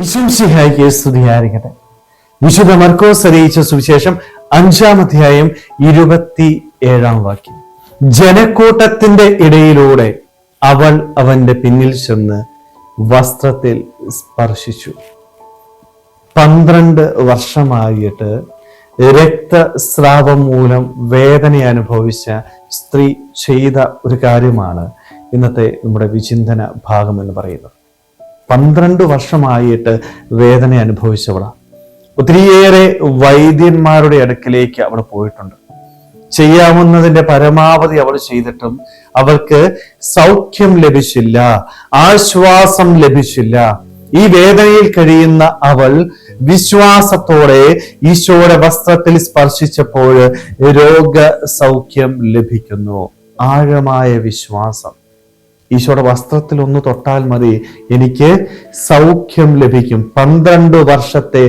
വിശംസിഹായിക്ക് സ്തുതിയായിരിക്കട്ടെ. വിശുദ്ധ മർക്കോസ് അറിയിച്ച സുവിശേഷം അഞ്ചാം അധ്യായം ഇരുപത്തി ഏഴാം വാക്യം. ജനക്കൂട്ടത്തിന്റെ ഇടയിലൂടെ അവൾ അവന്റെ പിന്നിൽ ചെന്ന് വസ്ത്രത്തിൽ സ്പർശിച്ചു. പന്ത്രണ്ട് വർഷമായിട്ട് രക്തസ്രാവം മൂലം വേദന അനുഭവിച്ച സ്ത്രീ ചെയ്ത ഒരു കാര്യമാണ് ഇന്നത്തെ നമ്മുടെ വിചിന്തന ഭാഗം എന്ന് പറയുന്നത്. പന്ത്രണ്ട് വർഷമായിട്ട് വേദന അനുഭവിച്ചവളാണ് ഒത്തിരിയേറെ വൈദ്യന്മാരുടെ അടുക്കിലേക്ക് അവൾ പോയിട്ടുണ്ട്. ചെയ്യാവുന്നതിന്റെ പരമാവധി അവൾ ചെയ്തിട്ടും അവൾക്ക് സൗഖ്യം ലഭിച്ചില്ല ആശ്വാസം ലഭിച്ചില്ല. ഈ വേദനയിൽ കഴിയുന്ന അവൾ വിശ്വാസത്തോടെ ഈശോയുടെ വസ്ത്രത്തിൽ സ്പർശിച്ചപ്പോൾ രോഗ സൗഖ്യം ലഭിക്കുന്നു. ആഴമായ വിശ്വാസം. ഈശോയുടെ വസ്ത്രത്തിൽ ഒന്ന് തൊട്ടാൽ മതി. എനിക്ക് സൗഖ്യം ലഭിക്കും. പന്ത്രണ്ട് വർഷത്തെ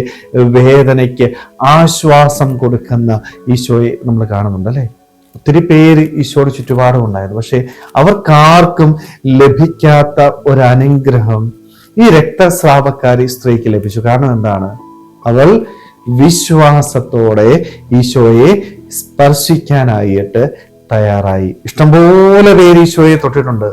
വേദനയ്ക്ക് ആശ്വാസം കൊടുക്കുന്ന ഈശോയെ നമ്മൾ കാണുന്നുണ്ട് അല്ലെ? ഒത്തിരി പേര് ഈശോയുടെ ചുറ്റുപാടും ഉണ്ടായിരുന്നു. പക്ഷെ അവർക്കാർക്കും ലഭിക്കാത്ത ഒരനുഗ്രഹം ഈ രക്തസ്രാവക്കാരി സ്ത്രീക്ക് ലഭിച്ചു. കാരണം എന്താണ്? അവൾ വിശ്വാസത്തോടെ ഈശോയെ സ്പർശിക്കാനായിട്ട് തയ്യാറായി. ഇഷ്ടംപോലെ പേര് ഈശോയെ തൊട്ടിട്ടുണ്ട്.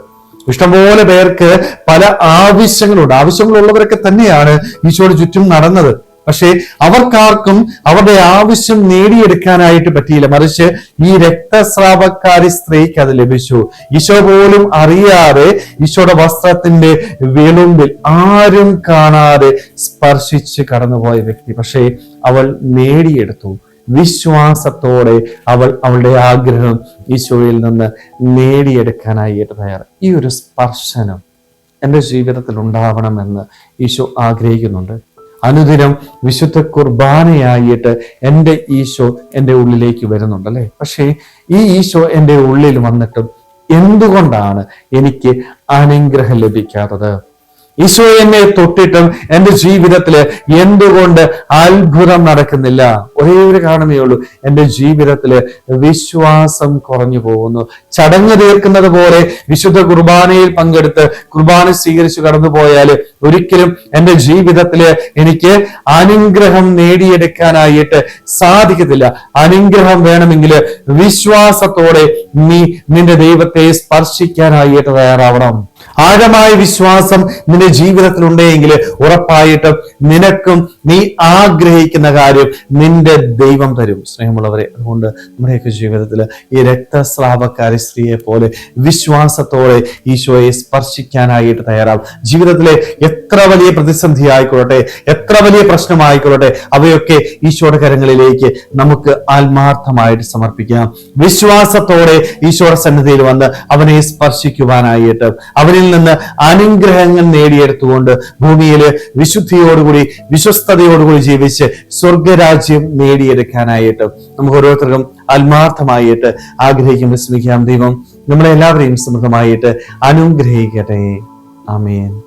ഇഷ്ടംപോലെ പേർക്ക് പല ആവശ്യങ്ങളുണ്ട്. ആവശ്യങ്ങളുള്ളവരൊക്കെ തന്നെയാണ് ഈശോയുടെ ചുറ്റും നടന്നത്. പക്ഷേ അവർക്കാർക്കും അവരുടെ ആവശ്യം നേടിയെടുക്കാനായിട്ട് പറ്റിയില്ല. മറിച്ച് ഈ രക്തസ്രാവക്കാരി സ്ത്രീക്ക് അത് ലഭിച്ചു. ഈശോ പോലും അറിയാതെ ഈശോയുടെ വസ്ത്രത്തിന്റെ വിളുമ്പിൽ ആരും കാണാതെ സ്പർശിച്ച് കടന്നുപോയ വ്യക്തി. പക്ഷേ അവൾ നേടിയെടുത്തു. വിശ്വാസത്തോടെ അവൾ അവളുടെ ആഗ്രഹം ഈശോയിൽ നിന്ന് നേടിയെടുക്കാനായിട്ട് തയ്യാറ്. ഈ ഒരു സ്പർശനം എന്റെ ജീവിതത്തിൽ ഉണ്ടാവണമെന്ന് ഈശോ ആഗ്രഹിക്കുന്നുണ്ട്. അനുദിനം വിശുദ്ധ കുർബാനയായിട്ട് എന്റെ ഈശോ എന്റെ ഉള്ളിലേക്ക് വരുന്നുണ്ട് അല്ലേ? പക്ഷേ ഈ ഈശോ എന്റെ ഉള്ളിൽ വന്നിട്ടും എന്തുകൊണ്ടാണ് എനിക്ക് അനുഗ്രഹം ലഭിക്കാത്തത്? ഈശോ എന്നെ തൊട്ടിട്ടും എന്റെ ജീവിതത്തിൽ എന്തുകൊണ്ട് അത്ഭുതം നടക്കുന്നില്ല? ഒരേ ഒരു കാരണമേ ഉള്ളൂ. എന്റെ ജീവിതത്തിൽ വിശ്വാസം കുറഞ്ഞു പോകുന്നു. ചടങ്ങ് തീർക്കുന്നത് പോലെ വിശുദ്ധ കുർബാനയിൽ പങ്കെടുത്ത് കുർബാന സ്വീകരിച്ചു കടന്നു പോയാൽ ഒരിക്കലും എന്റെ ജീവിതത്തിൽ എനിക്ക് അനുഗ്രഹം നേടിയെടുക്കാനായിട്ട് സാധിക്കത്തില്ല. അനുഗ്രഹം വേണമെങ്കിൽ വിശ്വാസത്തോടെ നീ നിന്റെ ദൈവത്തെ സ്പർശിക്കാനായിട്ട് തയ്യാറാവണം. ആഴമായ വിശ്വാസം നിന്റെ ജീവിതത്തിൽ ഉണ്ടെങ്കിൽ ഉറപ്പായിട്ടും നിനക്കും നീ ആഗ്രഹിക്കുന്ന കാര്യം നിന്റെ ദൈവം തരും. സ്നേഹമുള്ളവരെ അതുകൊണ്ട് നമ്മുടെയൊക്കെ ജീവിതത്തിൽ ഈ രക്തസ്രാവക്കാരി സ്ത്രീയെ പോലെ വിശ്വാസത്തോടെ ഈശോയെ സ്പർശിക്കാനായിട്ട് തയ്യാറാവും. ജീവിതത്തിലെ എത്ര വലിയ പ്രതിസന്ധി ആയിക്കൊള്ളട്ടെ എത്ര വലിയ പ്രശ്നമായിക്കൊള്ളട്ടെ അവയൊക്കെ ഈശോയുടെ കരങ്ങളിലേക്ക് നമുക്ക് ആത്മാർത്ഥമായിട്ട് സമർപ്പിക്കാം. വിശ്വാസത്തോടെ ഈശോയുടെ സന്നിധിയിൽ വന്ന് അവനെ സ്പർശിക്കുവാനായിട്ട് അവനിൽ നിന്ന് അനുഗ്രഹങ്ങൾ നേടിയെടുത്തുകൊണ്ട് ഭൂമിയിൽ വിശുദ്ധിയോടുകൂടി വിശ്വസ്തയോടുകൂടി ജീവിച്ച് സ്വർഗരാജ്യം നേടിയെടുക്കാനായിട്ട് നമുക്ക് ഓരോരുത്തർക്കും ആത്മാർത്ഥമായിട്ട് ആഗ്രഹിക്കും വിസ്മിക്കാം ദൈവം നമ്മളെ എല്ലാവരെയും സമൃദ്ധമായിട്ട് അനുഗ്രഹിക്കട്ടെ. ആമേൻ.